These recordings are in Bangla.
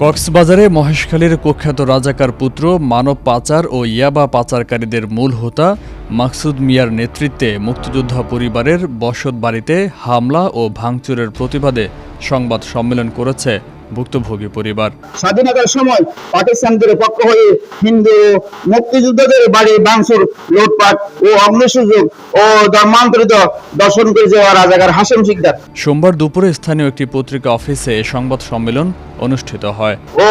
কক্সবাজারে মহেশখালীর কুখ্যাত রাজাকার পুত্র মানব পাচার ও ইয়াবা পাচারকারীদের মূল হোতা মাকসুদ মিয়ার নেতৃত্বে মুক্তিযোদ্ধা পরিবারের বসত বাড়িতে হামলা ও ভাঙচুরের প্রতিবাদে সংবাদ সম্মেলন করেছে ভুক্তভোগী পরিবার। স্বাধীনতার সময় পাকিস্তানদের পক্ষ হয়ে হিন্দু মুক্তিযোদ্ধাদের বাড়ি বাংশুর লুটপাট ও অগ্নিসুযোগ ও ধর্মান্তরিত দর্শন করে যাওয়া রাজাকার হাসেম শিকদার। সোমবার দুপুরে স্থানীয় একটি পত্রিকা অফিসে সংবাদ সম্মেলন অনুষ্ঠিত হয়। ও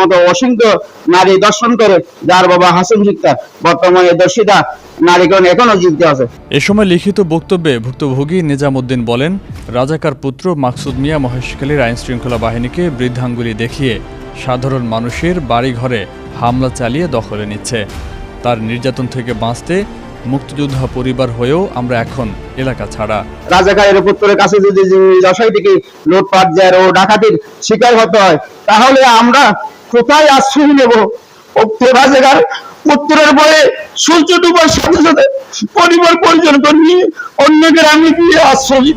মতো অসংখ্য নারী দর্শন করে যার বাবা হাসেম শিকদার বর্তমানে দর্শিতা নারীগণ এখনও জীবিত আছে। এ সময় লিখিত বক্তব্যে ভুক্তভোগী নিজামুদ্দিন বলেন রাজাকার পুত্র মাকসুদ মিয়া মহেশখালীর আইনশৃঙ্খলা বাহিনীকে বৃদ্ধাঙ্গুলি দেখিয়ে সাধারণ মানুষের বাড়িঘরে হামলা চালিয়ে দখলে নিচ্ছে। তার নির্যাতন থেকে বাঁচতে মুক্তিযোদ্ধা পরিবার হয়েও আমরা এখন এলাকা ছাড়া। রাজাকারের পুত্রের কাছে যদি দশাই থেকে লুটপাট যায় ও ডাকাতির শিকার হতে হয় তাহলে আমরা কোথায় আশ্রয় নেব? উক্ত রাজাকার পুত্রের বয়ে সূর্য ডুবার সাথে সাথে পরিবার পরিজন নিয়ে অন্য গ্রামে গিয়ে আশ্রয়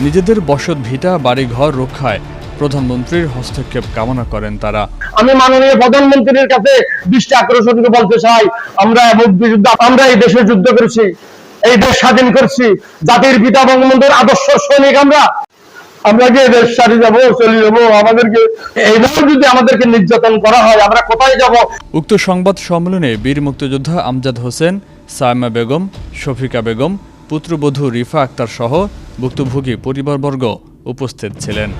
নিজেদের বসত ভিটা বাড়িঘর রক্ষায় প্রধানমন্ত্রীর হস্তক্ষেপ কামনা করেন তারা। আমি মাননীয় প্রধানমন্ত্রীর কাছে দৃষ্টি আকর্ষণ করে বলতে চাই। আমরা মুক্তিযুদ্ধ আমরা এই দেশে যুদ্ধ করেছি এই দেশ স্বাধীন করছি জাতির পিতা বঙ্গবন্ধুর আদর্শ সৈনিক আমরা। আমরা কি দেশ সারি যাব চলে যাব আমাদেরকে এইভাবে যদি আমাদেরকে নির্যাতন করা হয় আমরা কোথায় যাব? উক্ত সংবাদ সম্মেলনে বীর মুক্তিযোদ্ধা আমজাদ হোসেন সায়মা বেগম শফিকা বেগম পুত্রবধূ রিফা আক্তার সহ ভুক্তভোগী পরিবারবর্গ উপস্থিত ছিলেন।